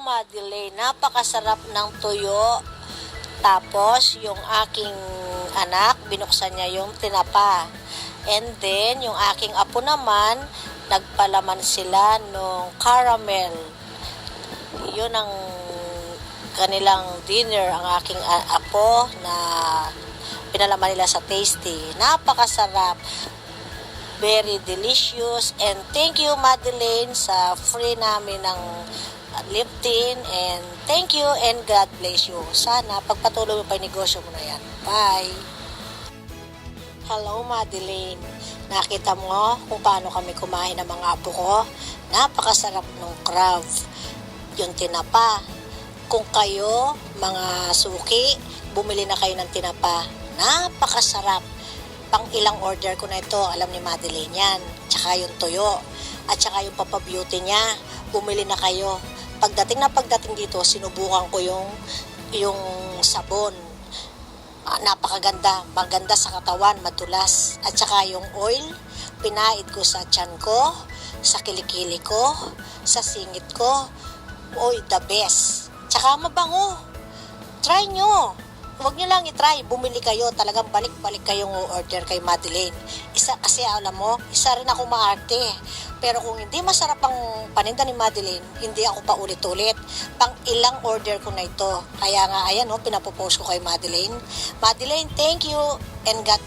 Madeleine. Napakasarap ng tuyo. Tapos, yung aking anak, binuksan niya yung tinapa. And then, yung aking apo naman, nagpalaman sila nung caramel. Yun ang kanilang dinner, ang aking apo na pinalaman nila sa tasty. Napakasarap. Very delicious. And thank you, Madeleine, sa free namin ng uh, lifting. And thank you and God bless you. Sana pagpatuloy mo pa yung negosyo mo na yan. Bye! Hello, Madeleine. Nakita mo kung paano kami kumain ng mga apo ko? Napakasarap ng crab. Yung tinapa. Kung kayo, mga suki, bumili na kayo ng tinapa. Napakasarap. Pang ilang order ko na ito, alam ni Madeleine yan. Tsaka yung tuyo. At tsaka yung papabeauty niya. Bumili na kayo. Pagdating na pagdating dito, sinubukan ko yung yung sabon Ah, napakaganda, maganda sa katawan, madulas. At saka yung oil, pinait ko sa tiyan ko, sa kilikili ko, sa singit ko. Oy, the best. Tsaka mabango. Try nyo. Huwag nyo lang itry. Bumili kayo. Talagang balik-balik kayong order kay Madeline. Isa, kasi alam mo, isa rin ako maarte. Pero kung hindi masarap ang paninda ni Madeline, hindi ako pa ulit-ulit. Pang ilang order ko na ito. Kaya nga, ayan, oh, pinapopost ko kay Madeline. Madeline, thank you and God